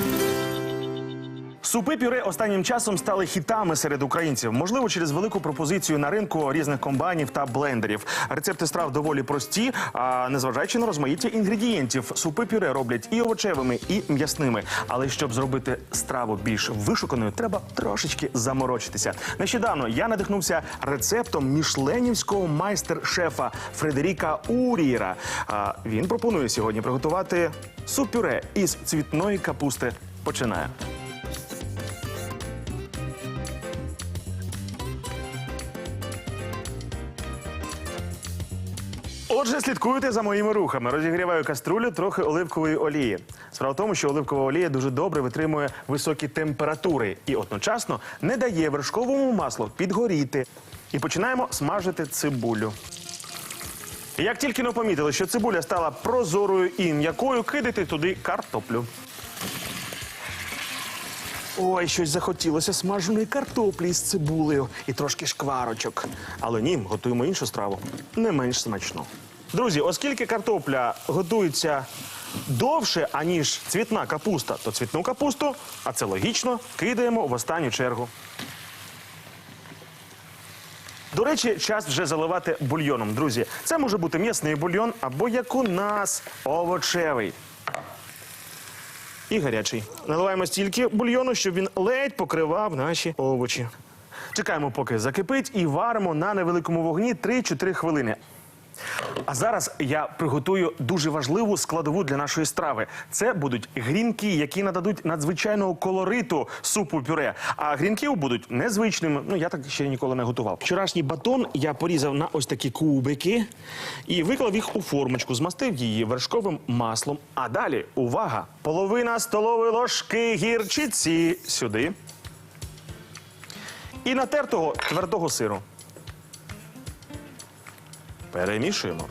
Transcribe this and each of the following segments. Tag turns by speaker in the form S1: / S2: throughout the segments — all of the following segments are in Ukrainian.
S1: thank you Супи пюре останнім часом стали хітами серед українців. Можливо, через велику пропозицію на ринку різних комбайнів та блендерів. Рецепти страв доволі прості, а незважаючи на розмаїття інгредієнтів, супи пюре роблять і овочевими, і м'ясними. Але щоб зробити страву більш вишуканою, треба трошечки заморочитися. Нещодавно я надихнувся рецептом мішленівського майстер-шефа Фредеріка Урієра. Він пропонує сьогодні приготувати суп-пюре із цвітної капусти. Починає. Отже, слідкуйте за моїми рухами. Розігріваю каструлю трохи оливкової олії. Справа в тому, що оливкова олія дуже добре витримує високі температури і одночасно не дає вершковому маслу підгоріти. І починаємо смажити цибулю. Як тільки не помітили, що цибуля стала прозорою і м'якою, кидайте туди картоплю. Ой, щось захотілося смаженої картоплі з цибулею і трошки шкварочок. Але ні, готуємо іншу страву, не менш смачну. Друзі, оскільки картопля готується довше, аніж цвітна капуста, то цвітну капусту, а це логічно, кидаємо в останню чергу. До речі, час вже заливати бульйоном, друзі. Це може бути м'ясний бульйон або як у нас овочевий і гарячий. Наливаємо стільки бульйону, щоб він ледь покривав наші овочі. Чекаємо, поки закипить, і варимо на невеликому вогні 3-4 хвилини. А зараз я приготую дуже важливу складову для нашої страви. Це будуть грінки, які нададуть надзвичайного колориту супу пюре. А грінків будуть незвичними. Ну я так ще ніколи не готував. Вчорашній батон я порізав на ось такі кубики і виклав їх у формочку, змастив її вершковим маслом. А далі увага! Половина столової ложки гірчиці сюди. І натертого твердого сиру. Перемішуємо.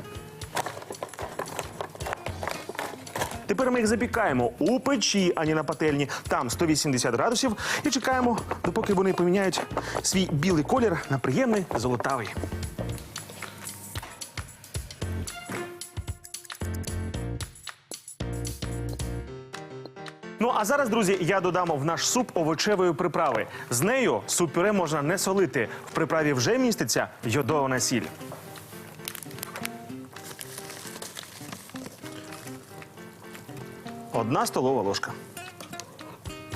S1: Тепер ми їх запікаємо у печі, а не на пательні. Там 180 градусів. І чекаємо, допоки вони поміняють свій білий колір на приємний золотавий. Ну а зараз, друзі, я додам в наш суп овочевої приправи. З нею суп-пюре можна не солити. В приправі вже міститься йодована сіль. Одна столова ложка.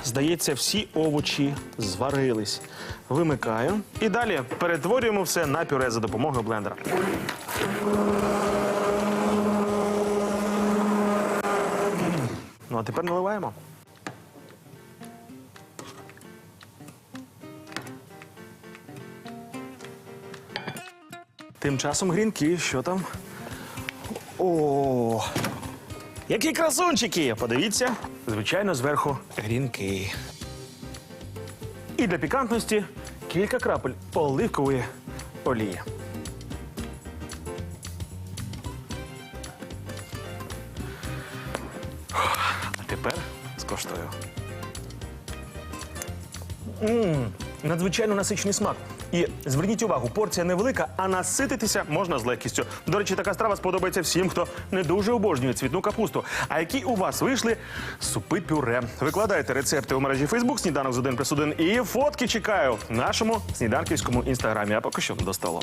S1: Здається, всі овочі зварились. Вимикаю. І далі перетворюємо все на пюре за допомогою блендера. Ну, а тепер наливаємо. Тим часом грінки, що там? О, які красунчики! Подивіться, звичайно, зверху грінки. І для пікантності кілька крапель оливкової олії. А тепер скоштую. Мм, надзвичайно насичений смак. І зверніть увагу, порція невелика, а насититися можна з легкістю. До речі, така страва сподобається всім, хто не дуже обожнює цвітну капусту. А які у вас вийшли супи пюре? Викладайте рецепти у мережі Фейсбук сніданок з один плюс один» і фотки чекаю в нашому сніданківському інстаграмі. А поки що до столу.